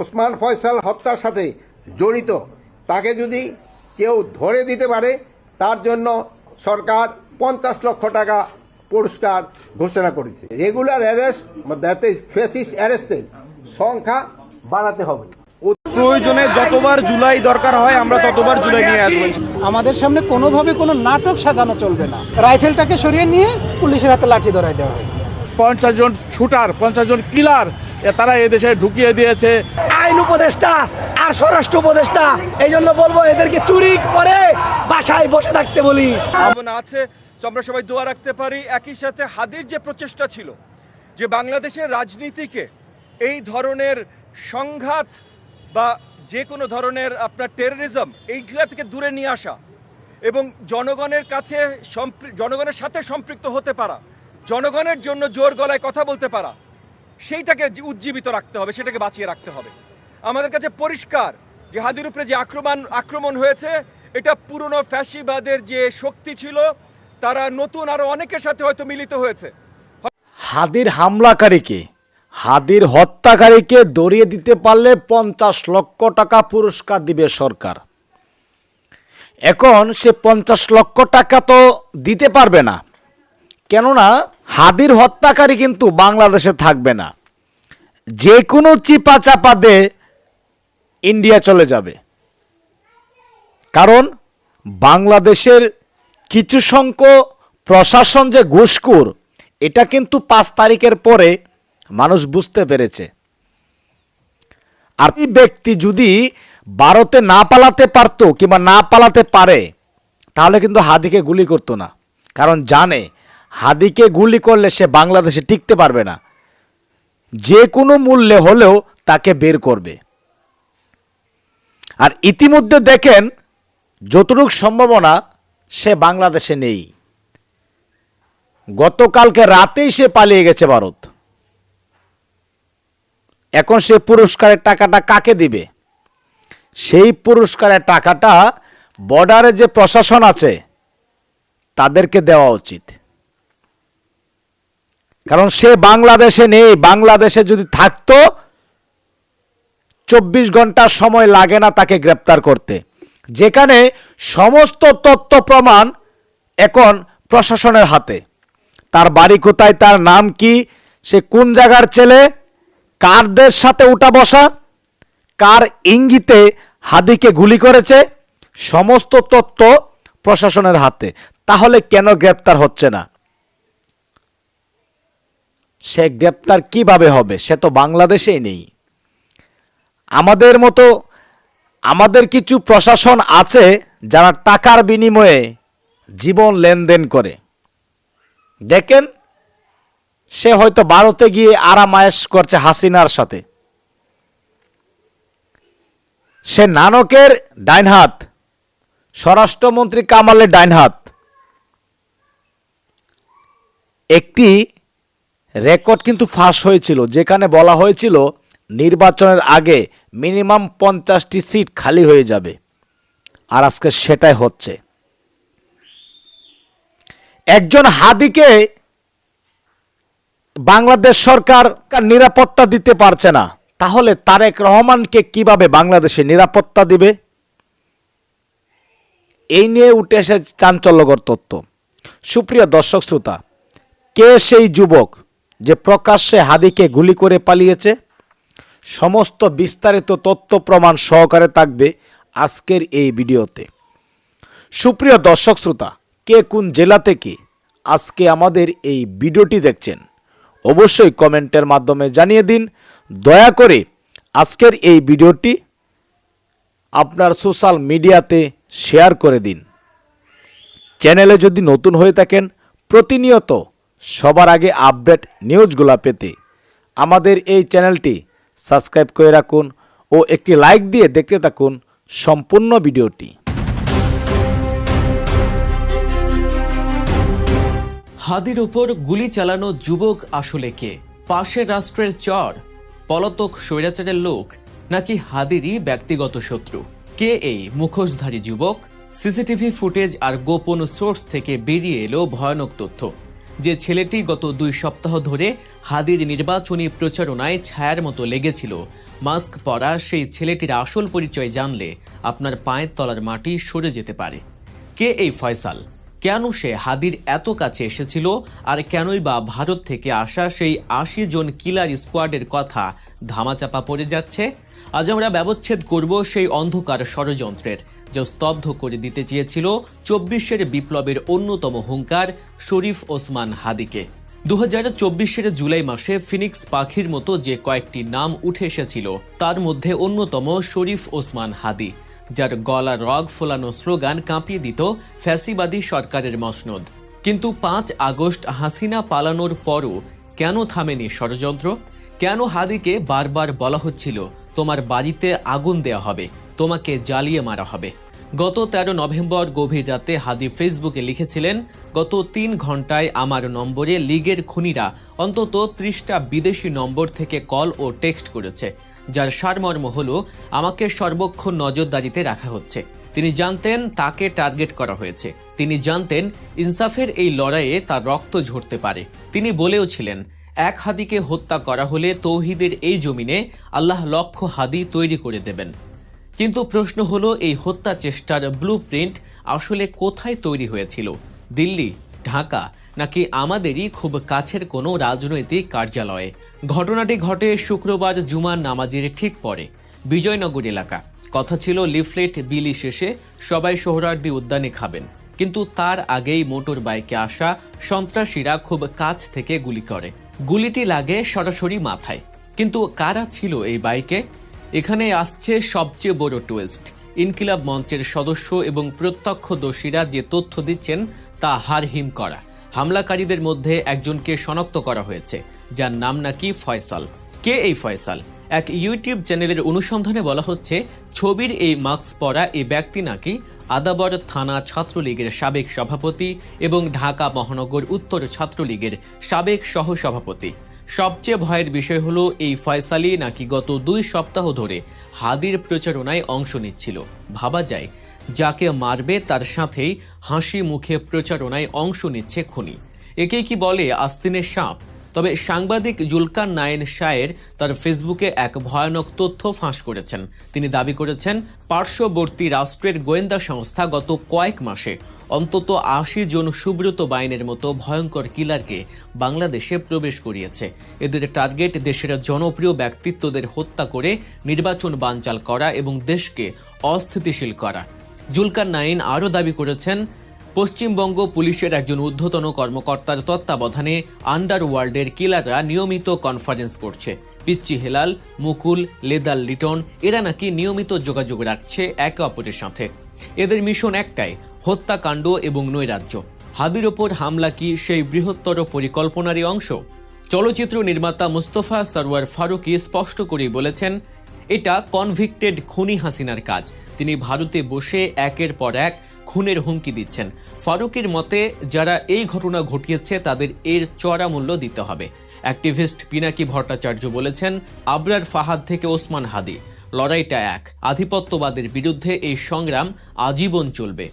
ওসমান ফয়সাল হত্যার সাথে জড়িত। তাকে যদি কেউ ধরে দিতে পারে তার জন্য সরকার পঞ্চাশ লক্ষ টাকা পুরস্কার ঘোষণা করেছে। রেগুলার অ্যারেস্ট দ্যাট ইজ ফেসিস অ্যারেস্টের সংখ্যা বাড়াতে হবে। প্রয়োজনে যতবার জুলাই দরকার হয় আমরা ততবার জুলাই নিয়ে আসব। আমাদের সামনে কোনোভাবে কোনো নাটক সাজানো চলবে না। রাইফেলটাকে সরিয়ে নিয়ে পুলিশের হাতে লাঠি ধরাই দেওয়া হয়েছে। পঞ্চাশ জন শুটার পঞ্চাশ জন কিলার তারা এদেশে ঢুকিয়ে দিয়েছে। আইন উপদেষ্টা আর স্বরাষ্ট্র উপদেষ্টা এই জন্য বলব এদেরকে চুরি করে বাসায় বসে থাকতে বলি। আছে আমরা সবাই দোয়া রাখতে পারি। একই সাথে হাদির যে প্রচেষ্টা ছিল যে বাংলাদেশের রাজনীতিকে এই ধরনের সংঘাত বা যে কোনো ধরনের আপনার টেররিজম এইগুলা থেকে দূরে নিয়ে আসা এবং জনগণের কাছে জনগণের সাথে সম্পৃক্ত হতে পারা জনগণের জন্য জোর গলায় কথা বলতে পারা সেইটাকে উজ্জীবিত রাখতে হবে, সেটাকে বাঁচিয়ে রাখতে হবে। আমাদের কাছে পরিষ্কার যে হাদির উপরে যে আক্রমণ আক্রমণ হয়েছে, এটা পুরনো ফ্যাসিবাদের যে শক্তি ছিল, তারা নতুন আরও অনেকের সাথে হয়তো মিলিত হয়েছে। হাদির হামলাকারীকে, হাদির হত্যাকারীকে দড়িয়ে দিতে পারলে পঞ্চাশ লক্ষ টাকা পুরস্কার দিবে সরকার। এখন সে পঞ্চাশ লক্ষ টাকা তো দিতে পারবে না। কেননা হাদির হত্যাকারী কিন্তু বাংলাদেশে থাকবে না। যে কোনো চিপা চাপা দে ইন্ডিয়া চলে যাবে। কারণ বাংলাদেশের কিছু সংখ্যক প্রশাসন যে ঘুষখোর, এটা কিন্তু পাঁচ তারিখের পরে মানুষ বুঝতে পেরেছে। আর এই ব্যক্তি যদি ভারতে না পালাতে পারতো কিংবা না পালাতে পারে, তাহলে কিন্তু হাদিকে গুলি করতো না। কারণ জানে হাদিকে গুলি করলে সে বাংলাদেশে টিকতে পারবে না। যে কোনো মূল্যে হলেও তাকে বের করবে। আর ইতিমধ্যে দেখেন, যতটুকু সম্ভাবনা সে বাংলাদেশে নেই। গতকালকে রাতেই সে পালিয়ে গেছে ভারত। এখন সে পুরস্কারের টাকাটা কাকে দিবে? সেই পুরস্কারের টাকাটা বর্ডারে যে প্রশাসন আছে, তাদেরকে দেওয়া উচিত। কারণ সে বাংলাদেশে নেই, বাংলাদেশে যদি থাকতো, চব্বিশ ঘণ্টা সময় লাগে না তাকে গ্রেপ্তার করতে। যেখানে সমস্ত তথ্য প্রমাণ এখন প্রশাসনের হাতে। তার বাড়ি কোথায়, তার নাম কি, সে কোন জায়গার ছেলে, কারদের সাথে উঠা বসা, কার ইঙ্গিতে হাদিকে গুলি করেছে, সমস্ত তথ্য প্রশাসনের হাতে। তাহলে কেন গ্রেপ্তার হচ্ছে না? সে গ্রেপ্তার কীভাবে হবে? সে তো বাংলাদেশেই নেই। আমাদের মতো, আমাদের কিছু প্রশাসন আছে যারা টাকার বিনিময়ে জীবন লেনদেন করে। দেখেন, সে হয়তো ভারতে গিয়ে আরামায়েশ করছে হাসিনার সাথে। সে নানকের ডাইনহাত, স্বরাষ্ট্রমন্ত্রী কামালের ডাইনহাত। একটি রেকর্ড কিন্তু ফাঁস হয়েছিল। যেখানে বলা হয়েছিল, নির্বাচনের আগে মিনিমাম পঞ্চাশটি সিট খালি হয়ে যাবে। আর আজকে সেটাই হচ্ছে। একজন হাদিকে বাংলাদেশ সরকার নিরাপত্তা দিতে পারছে না। তাহলে তারেক রহমানকে কীভাবে বাংলাদেশে নিরাপত্তা দিবে? এই নিয়ে উঠে এসে চাঞ্চল্যকর তথ্য। সুপ্রিয় দর্শক শ্রোতা, কে সেই যুবক? যে প্রকাশ্যে হাদিকে গুলি করে পালিয়েছে, সমস্ত বিস্তারিত তথ্য প্রমাণ সহকারে থাকবে আজকের এই ভিডিওতে। সুপ্রিয় দর্শক শ্রোতা, কে কোন জেলা থেকে আজকে আমাদের এই ভিডিওটি দেখছেন, অবশ্যই কমেন্টের মাধ্যমে জানিয়ে দিন। দয়া করে আজকের এই ভিডিওটি আপনার সোশ্যাল মিডিয়াতে শেয়ার করে দিন। চ্যানেলে যদি নতুন হয়ে থাকেন, প্রতিনিয়ত সবার আগে আপডেট নিউজগুলো পেতে আমাদের এই চ্যানেলটি সাবস্ক্রাইব করে রাখুন ও একটি লাইক দিয়ে দেখতে থাকুন সম্পূর্ণ ভিডিওটি। হাদির উপর গুলি চালানো যুবক আসলে কে? পাশের রাষ্ট্রের চর, পলাতক স্বৈরাচারের লোক, নাকি হাদিরই ব্যক্তিগত শত্রু? কে এই মুখোশধারী যুবক? সিসিটিভি ফুটেজ আর গোপন সোর্স থেকে বেরিয়ে এলো ভয়ানক তথ্য। যে ছেলেটি গত দুই সপ্তাহ ধরে হাদির নির্বাচনী প্রচারণায় ছায়ার মতো লেগেছিল। মাস্ক পরা সেই ছেলেটির আসল পরিচয় জানলে আপনার পায়ের তলার মাটি সরে যেতে পারে। কে এই ফয়সাল? কেন সে হাদির এত কাছে এসেছিল? আর কেনই বা ভারত থেকে আসা সেই আশি জন কিলার স্কোয়াডের কথা ধামাচাপা পড়ে যাচ্ছে? আজ আমরা ব্যবচ্ছেদ করব সেই অন্ধকার ষড়যন্ত্রের। যা স্তব্ধ করে দিতে চেয়েছিল চব্বিশের বিপ্লবের অন্যতম হুঙ্কার শরীফ ওসমান হাদিকে। দু চব্বিশের জুলাই মাসে ফিনিক্স পাখির মতো যে কয়েকটি নাম উঠে এসেছিল, তার মধ্যে অন্যতম শরীফ ওসমান হাদি, যার গলা রগ ফোলানো স্লোগান কাঁপিয়ে দিত ফ্যাসিবাদী সরকারের মসনদ। কিন্তু পাঁচ আগস্ট হাসিনা পালানোর পরও কেন থামেনি ষড়যন্ত্র? কেন হাদিকে বারবার বলা হচ্ছিল, তোমার বাড়িতে আগুন দেয়া হবে তোমাকে জ্বালিয়ে মারা হবে। গত তেরো নভেম্বর গভীর রাতে হাদি ফেসবুকে লিখেছিলেন, গত তিন ঘন্টায় আমার নম্বরে লীগের খুনিরা অন্তত ত্রিশটা বিদেশি নম্বর থেকে কল ও টেক্সট করেছে, যার সারমর্ম হল আমাকে সর্বক্ষণ নজরদারিতে রাখা হচ্ছে। তিনি জানতেন তাকে টার্গেট করা হয়েছে। তিনি জানতেন ইনসাফের এই লড়াইয়ে তার রক্ত ঝরতে পারে। তিনি বলেও ছিলেন, এক হাদিকে হত্যা করা হলে তৌহিদের এই জমিনে আল্লাহ লক্ষ হাদি তৈরি করে দেবেন। কিন্তু প্রশ্ন হলো, এই হত্যা চেষ্টার ব্লু প্রিন্ট আসলে কোথায় তৈরি হয়েছিল? দিল্লি, ঢাকা, নাকি আমাদেরই খুব কাছের কোনো রাজনৈতিক কার্যালয়ে? ঘটনাটি ঘটে শুক্রবার জুমার নামাজের ঠিক পরে, বিজয়নগর এলাকা। কথা ছিল, লিফলেট বিলি শেষে সবাই সোহরার্দি উদ্যানে খাবেন। কিন্তু তার আগেই মোটর বাইকে আসা সন্ত্রাসীরা খুব কাছ থেকে গুলি করে। গুলিটি লাগে সরাসরি মাথায়। কিন্তু কারা ছিল এই বাইকে? এখানে আসছে সবচেয়ে বড় টুইস্ট ইনকিলাব মঞ্চের সদস্য এবং প্রত্যক্ষদর্শীরা যে তথ্য দিচ্ছেন, তা হারহিম করা। হামলাকারীদের মধ্যে একজনকে শনাক্ত করা হয়েছে, যার নাম নাকি ফয়সাল। কে এই ফয়সাল? এক ইউটিউব চ্যানেলের অনুসন্ধানে বলা হচ্ছে, ছবির এই মাস্ক পরা এই ব্যক্তি নাকি আদাবর থানা ছাত্রলীগের সাবেক সভাপতি এবং ঢাকা মহানগর উত্তর ছাত্রলীগের সাবেক সহসভাপতি। সবচেয়ে ভয়ের বিষয় হলো এই ফয়সালি নাকি গত দুই সপ্তাহ ধরে হাদির প্রচারণায় অংশ নিচ্ছিল। ভাবা যায়, যাকে মারবে তার সাথেই হাসি মুখে প্রচারণায় অংশ নিচ্ছে খুনি। একে কি বলে আস্তিনের সাপ? তবে সাংবাদিক জুলকার নায়েন শায়ের তার ফেসবুকে এক ভয়ানক তথ্য ফাঁস করেছেন। তিনি দাবি করেছেন, পার্শ্ববর্তী রাষ্ট্রের গোয়েন্দা সংস্থা গত কয়েক মাসে অন্তত আশি জন সুব্রত বাইনের মতো ভয়ঙ্কর কিলারকে বাংলাদেশে প্রবেশ করিয়েছে। এদের টার্গেট দেশের জনপ্রিয় ব্যক্তিত্বদের হত্যা করে নির্বাচন বানচাল করা এবং দেশকে অস্থিতিশীল করা। জুলকার নাইন আরও দাবি করেছেন, পশ্চিমবঙ্গ পুলিশের একজন ঊর্ধ্বতন কর্মকর্তার তত্ত্বাবধানে আন্ডারওয়ার্ল্ডের কিলাররা নিয়মিত কনফারেন্স করছে। পিচ্চি হেলাল, মুকুল, লেদাল লিটন, এরা নাকি নিয়মিত যোগাযোগ রাখছে একে অপরের সাথে। এদের মিশন একটাই, হত্যাকাণ্ড এবং নৈরাজ্য। হাদির ওপর হামলা কি সেই বৃহত্তর পরিকল্পনারই অংশ? চলচ্চিত্র নির্মাতা মুস্তফা সরওয়ার ফারুকি স্পষ্ট করেই বলেছেন, এটা কনভিক্টেড খুনি হাসিনার কাজ। তিনি ভারতে বসে একের পর এক খুনের হুমকি দিচ্ছেন। ফারুকের মতে, যারা এই ঘটনা ঘটিয়েছে তাদের এর চড়া মূল্য দিতে হবে। অ্যাক্টিভিস্ট পিনাকি ভট্টাচার্য বলেছেন, আবরার ফাহাদ থেকে ওসমান হাদি। লড়াইটা এক। আধিপত্যবাদের বিরুদ্ধে এই সংগ্রাম আজীবন চলবে।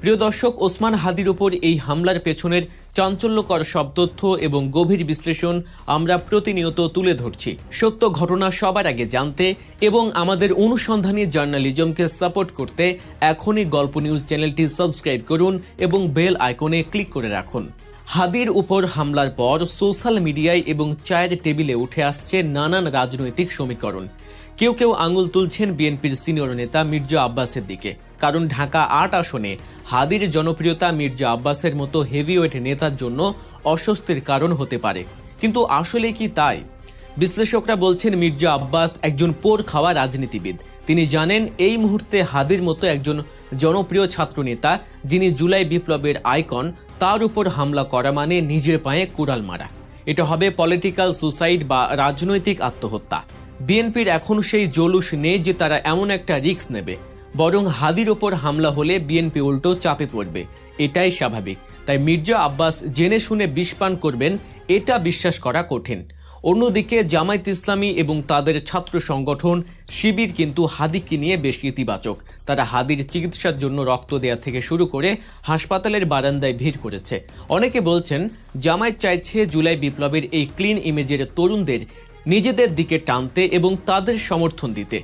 প্রিয় দর্শক, ওসমান হাদির উপর এই হামলার পেছনের চাঞ্চল্যকর সব তথ্য এবং গভীর বিশ্লেষণ আমরা প্রতিনিয়ত তুলে ধরছি। সত্য ঘটনা সবার আগে জানতে এবং আমাদের অনুসন্ধানী জার্নালিজমকে সাপোর্ট করতে এখনই গল্প নিউজ চ্যানেলটি সাবস্ক্রাইব করুন এবং বেল আইকনে ক্লিক করে রাখুন। হাদির উপর হামলার পর সোশ্যাল মিডিয়ায় এবং চায়ের টেবিলে উঠে আসছে নানান রাজনৈতিক সমীকরণ। কেউ কেউ আঙুল তুলছেন বিএনপির সিনিয়র নেতা মির্জা আব্বাসের দিকে। কারণ ঢাকা আট আসনে হাদির জনপ্রিয়তা মির্জা আব্বাসের মতো হেভিওয়েট নেতার জন্য অস্বস্তির কারণ হতে পারে। কিন্তু আসলে কি তাই? বিশ্লেষকরা বলছেন মির্জা আব্বাস একজন পোর খাওয়া রাজনীতিবিদ। তিনি জানেন এই মুহূর্তে হাদির মতো একজন জনপ্রিয় ছাত্রনেতা, যিনি জুলাই বিপ্লবের আইকন, তার উপর হামলা করা মানে নিজের পায়ে কুড়াল মারা। এটা হবে পলিটিক্যাল সুসাইড বা রাজনৈতিক আত্মহত্যা। বিএনপির এখন সেই জলুস নেই যে তারা এমন একটা রিস্ক নেবে। বরং হাদির ওপর হামলা হলে বিএনপি উল্টো চাপে পড়বে। এটাই স্বাভাবিক। তাই মির্জা আব্বাস জেনে শুনে বিষপান করবেন, এটা বিশ্বাস করা কঠিন। অন্যদিকে জামায়াত ইসলামী এবং তাদের ছাত্র সংগঠন শিবির কিন্তু হাদিকে নিয়ে বেশ ইতিবাচক। তারা হাদির চিকিৎসার জন্য রক্ত দেয়া থেকে শুরু করে হাসপাতালের বারান্দায় ভিড় করেছে। অনেকে বলছেন, জামায়াত চাইছে জুলাই বিপ্লবের এই ক্লিন ইমেজের তরুণদের নিজেদের দিকে টানতে এবং তাদের সমর্থন দিতে।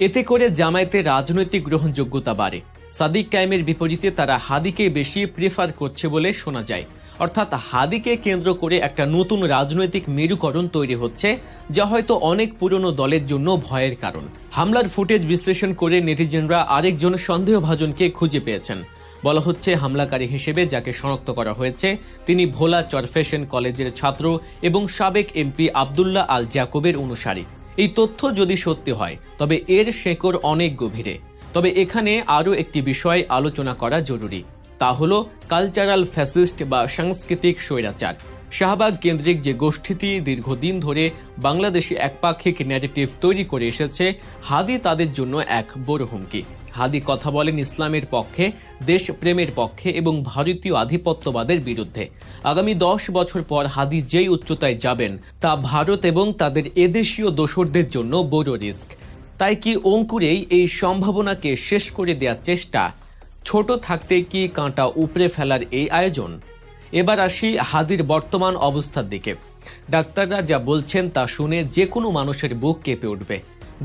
এতে করে জামায়াতের রাজনৈতিক গ্রহণযোগ্যতা বাড়ে। সাদিক কায়েমের বিপরীতে তারা হাদিকে বেশি প্রেফার করছে বলে শোনা যায়। অর্থাৎ হাদিকে কেন্দ্র করে একটা নতুন রাজনৈতিক মেরুকরণ তৈরি হচ্ছে, যা হয়তো অনেক পুরনো দলের জন্য ভয়ের কারণ। হামলার ফুটেজ বিশ্লেষণ করে নেটিজেনরা আরেকজন সন্দেহভাজনকে খুঁজে পেয়েছেন। বলা হচ্ছে, হামলাকারী হিসেবে যাকে শনাক্ত করা হয়েছে, তিনি ভোলা চরফেশন কলেজের ছাত্র এবং সাবেক এমপি আবদুল্লাহ আল জাকবের অনুসারী। এই তথ্য যদি সত্যি হয়, তবে এর শেকড় অনেক গভীরে। তবে এখানে আরও একটি বিষয় আলোচনা করা জরুরি। তা হল, কালচারাল ফ্যাসিস্ট বা সাংস্কৃতিক স্বৈরাচার। শাহবাগ কেন্দ্রিক যে গোষ্ঠীটি দীর্ঘদিন ধরে বাংলাদেশে একপাক্ষিক ন্যারেটিভ তৈরি করে এসেছে, হাদি তাদের জন্য এক বড় হুমকি। হাদি কথা বলেন ইসলামের পক্ষে, দেশপ্রেমের পক্ষে এবং ভারতীয় আধিপত্যবাদের বিরুদ্ধে। আগামী দশ বছর পর হাদি যেই উচ্চতায় যাবেন, তা ভারত এবং তাদের এদেশীয় দোসরদের জন্য বড় রিস্ক। তাই কি অঙ্কুরেই এই সম্ভাবনাকে শেষ করে দেওয়ার চেষ্টা? ছোট থাকতে কি কাঁটা উপড়ে ফেলার এই আয়োজন? এবার আসি হাদির বর্তমান অবস্থার দিকে। ডাক্তাররা যা বলছেন তা শুনে যে কোনো মানুষের বুক কেঁপে উঠবে।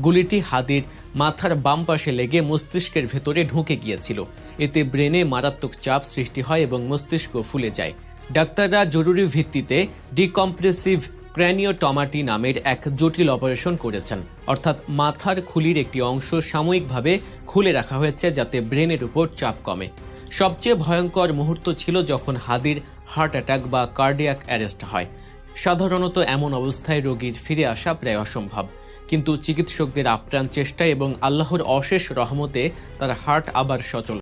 গুলিটি হাদির মাথার বাম পাশে লেগে মস্তিষ্কের ভেতরে ঢুকে গিয়েছিল। এতে ব্রেনে মারাত্মক চাপ সৃষ্টি হয় এবং মস্তিষ্ক ফুলে যায়। ডাক্তাররা জরুরি ভিত্তিতে ডিকম্প্রেসিভ ক্র্যানিওটমাটি নামের এক জটিল অপারেশন করেছেন। অর্থাৎ মাথার খুলির একটি অংশ সাময়িকভাবে খুলে রাখা হয়েছে যাতে ব্রেনের উপর চাপ কমে। সবচেয়ে ভয়ঙ্কর মুহূর্ত ছিল যখন হাদির হার্ট অ্যাটাক বা কার্ডিয়াক অ্যারেস্ট হয়। সাধারণত এমন অবস্থায় রোগীর ফিরে আসা প্রায় অসম্ভব। কিন্তু চিকিৎসকদের আপ্রাণ চেষ্টা এবং আল্লাহর অশেষ রহমতে তার হার্ট আবার সচল।